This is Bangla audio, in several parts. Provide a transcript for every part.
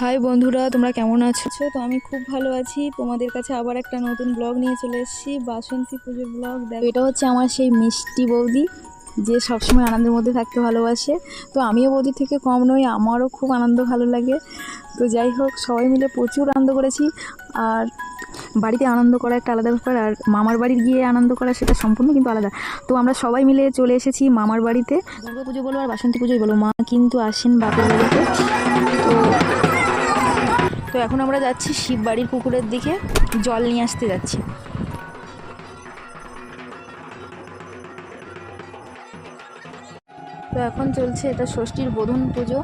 হাই বন্ধুরা, তোমরা কেমন আছো? তো আমি খুব ভালো আছি। তোমাদের কাছে আবার একটা নতুন ব্লগ নিয়ে চলে এসেছি, বাসন্তী পুজোর ব্লগ দেখো, এটা হচ্ছে আমার সেই মিষ্টি বৌদি, যে সবসময় আনন্দের মধ্যে থাকতে ভালোবাসে। তো আমিও বৌদির থেকে কম নই, আমারও খুব আনন্দ ভালো লাগে। তো যাই হোক, সবাই মিলে প্রচুর আনন্দ করেছি। আর বাড়িতে আনন্দ করা একটা আলাদা ব্যাপার, আর মামার বাড়ি গিয়ে আনন্দ করা সেটা সম্পূর্ণ কিন্তু আলাদা। তো আমরা সবাই মিলে চলে এসেছি মামার বাড়িতে। দুর্গা পুজো বলো আর বাসন্তী পুজোই বলো মা কিন্তু আসেন বাপের বাড়িতে। তো এখন আমরা যাচ্ছি শিব বাড়ির পুকুরের দিকে। জল নিয়ে আসতে যাচ্ছি। তো এখন চলছে এটা ষষ্ঠীর বোধন পুজো।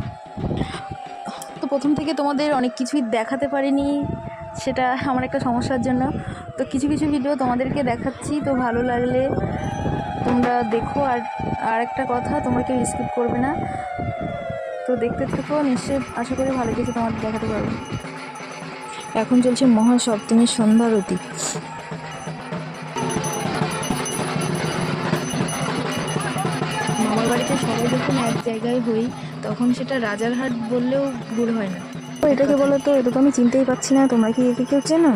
তো প্রথম থেকে তোমাদের অনেক কিছুই দেখাতে পারিনি, সেটা আমার একটা সমস্যার জন্য। তো কিছু কিছু ভিডিও তোমাদেরকে দেখাচ্ছি, তো ভালো লাগলে তোমরা দেখো। আর আর একটা কথা, তোমরা কেউ স্কিপ করবে না। তো দেখতে থেকো, নিশ্চয়ই আশা করি ভালো কিছু তোমাদের দেখাতে পারব। এখন চলছে মহাসপ্তমীর সন্ধ্যারতি মামার বাড়িতে সবাই যখন এক জায়গায় হই, তখন সেটা রাজারহাট বললেও ভুল হয় না। এটাকে বলো তো, এটা তো আমি চিনতেই পাচ্ছি না, তোমরা কি একে কেউ চেনো?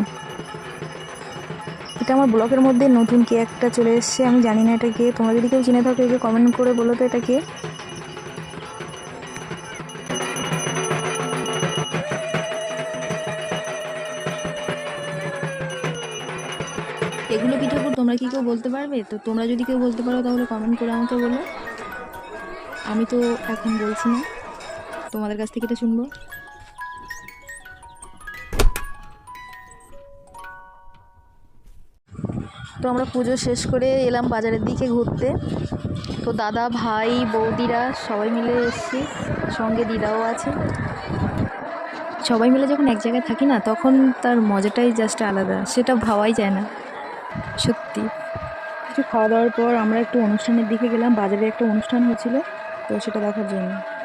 এটা আমার ব্লগের মধ্যে নতুন কে একটা চলে এসছে, আমি জানি না এটা কে। তোমরা যদি কেউ চিনে থাকো, একে কমেন্ট করে বলো তো এটা কে। এগুলো কি ঠাকুর? তোমরা কি কেউ বলতে পারবে? তো তোমরা যদি কেউ বলতে পারো, তাহলে কমেন্ট করে আমাকে বলো। আমি তো এখন বলছি না। তোমাদের কাছ থেকে এটা শুনব। তো আমরা পুজো শেষ করে এলাম বাজারের দিকে ঘুরতে। তো দাদা, ভাই, বৌদিরা সবাই মিলে এসেছি। সঙ্গে দিদাও আছে। সবাই মিলে যখন এক জায়গায় থাকি না, তখন তার মজাটাই জাস্ট আলাদা। সেটা ভাবাই যায় না। সত্যি। কিছু খাওয়া দাওয়ার পর আমরা একটু অনুষ্ঠানের দিকে গেলাম, বাজারে একটা অনুষ্ঠান হয়েছিল, তো সেটা দেখার জন্য।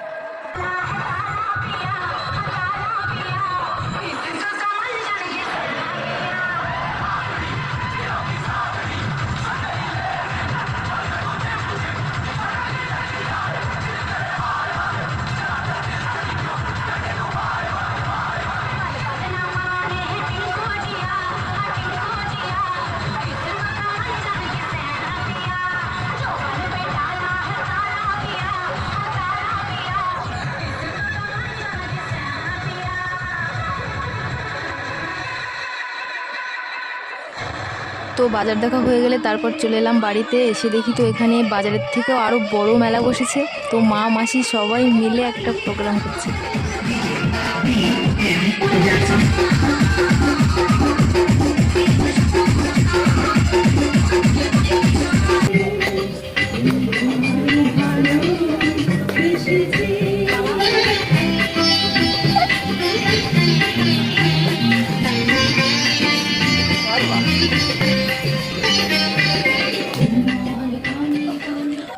তো বাজার দেখা হয়ে গেলে তারপর চলে এলাম বাড়িতে। এসে দেখি তো এখানে বাজারের থেকেও আরও বড় মেলা বসেছে। তো মা, মাসি সবাই মিলে একটা প্রোগ্রাম করছে।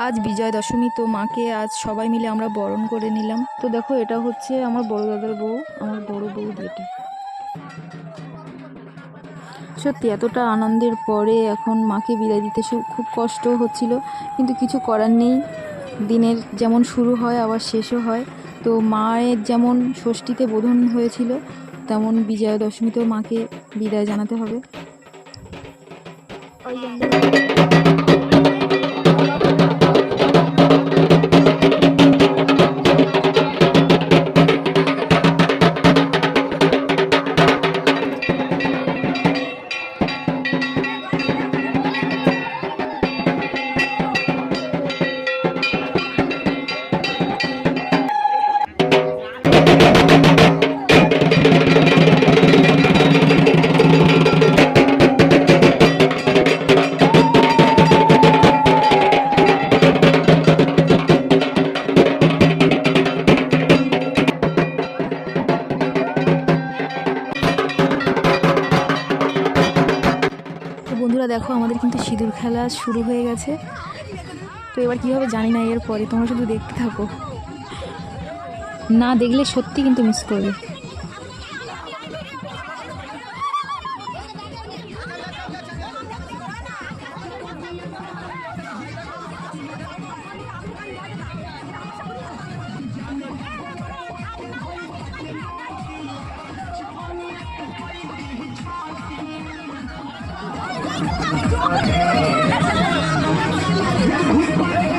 আজ বিজয় দশমী, তো মাকে আজ সবাই মিলে আমরা বরণ করে নিলাম। তো দেখো, এটা হচ্ছে আমার বড় দাদার বউ, আমার বড় বউ যেটা সত্যি, এতটা আনন্দের পরে এখন মাকে বিদায় দিতে খুব কষ্ট হচ্ছিল, কিন্তু কিছু করার নেই। দিনের যেমন শুরু হয়, আবার শেষও হয়। তো মায়ের যেমন ষষ্ঠীতে বোধন হয়েছিল, তেমন বিজয়া দশমীতেও মাকে বিদায় জানাতে হবে। বন্ধুরা, দেখো আমাদের কিন্তু সিঁদুর খেলা শুরু হয়ে গেছে। তো এবার কীভাবে জানি না, এর পরে তোমরা শুধু দেখতে থাকো। না দেখলে সত্যি কিন্তু মিস করবে। ঘুম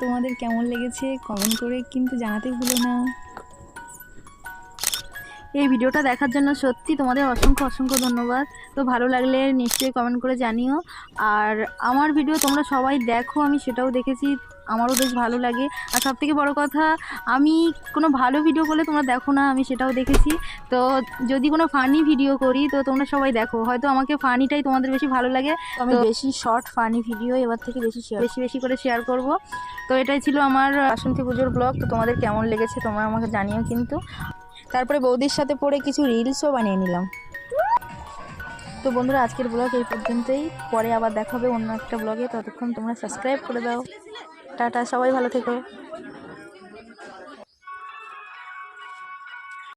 তোমাদের কেমন লেগেছে কমেন্ট করে কিন্তু জানাতে ভুলো না। এই ভিডিওটা দেখার জন্য সত্যি তোমাদের অসংখ্য অসংখ্য ধন্যবাদ। তো ভালো লাগলে নিশ্চয়ই কমেন্ট করে জানিও। আর আমার ভিডিও তোমরা সবাই দেখো, আমি সেটাও দেখেছি। আমারও বেশ ভালো লাগে। আর সব থেকে বড়ো কথা আমি কোনো ভালো ভিডিও করলে তোমরা দেখো না আমি সেটাও দেখেছি। তো যদি কোনো ফানি ভিডিও করি তো তোমরা সবাই দেখো। হয়তো আমাকে ফানিটাই তোমাদের বেশি ভালো লাগে। আমি বেশি শর্ট ফানি ভিডিও এবার থেকে বেশি বেশি বেশি করে শেয়ার করব। তো এটাই ছিল আমার বাসন্তী পুজোর ব্লগ তো তোমাদের কেমন লেগেছে তোমরা আমাকে জানিও কিন্তু। তারপরে বৌদির সাথে পড়ে কিছু রিলসও বানিয়ে নিলাম। তো বন্ধুরা আজকের ব্লগ এই পর্যন্তই। পরে আবার দেখা হবে অন্য একটা ব্লগে ততক্ষণ তোমরা সাবস্ক্রাইব করে দাও। টাটা সবাই ভালো থেকো।